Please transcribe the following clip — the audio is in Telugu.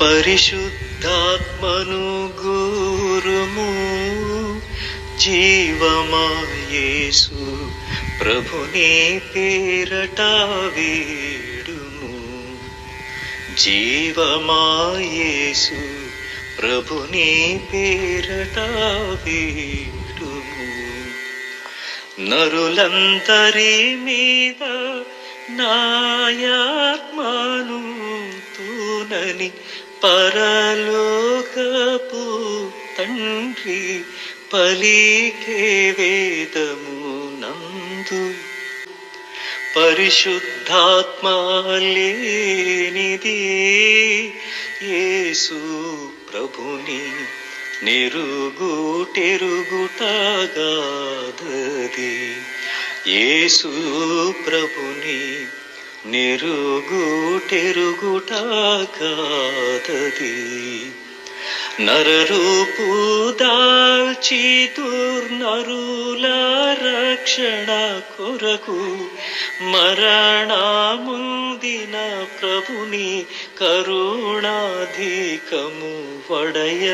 పరిశుద్ధాత్మను గురుము జీవమాయేసు ప్రభుని పేరట వేడుము. జీవమాయేసు ప్రభుని పేరట వేడుము. నరులందరి మీద నాయా తూనని పరలోకపు తండ్రి పలికే వేదము నందు పరిశుద్ధాత్మ లేనిది యేసు ప్రభుని నిరుగుటెరుగుటగాదది యేసు ప్రభుని నెరుగుటెరుగుటగాదది నరరూపు దాల్చి దుర్నరుల రక్షణ కొరకు మరణముందిన ప్రభుని కరుణాధికము వడయ.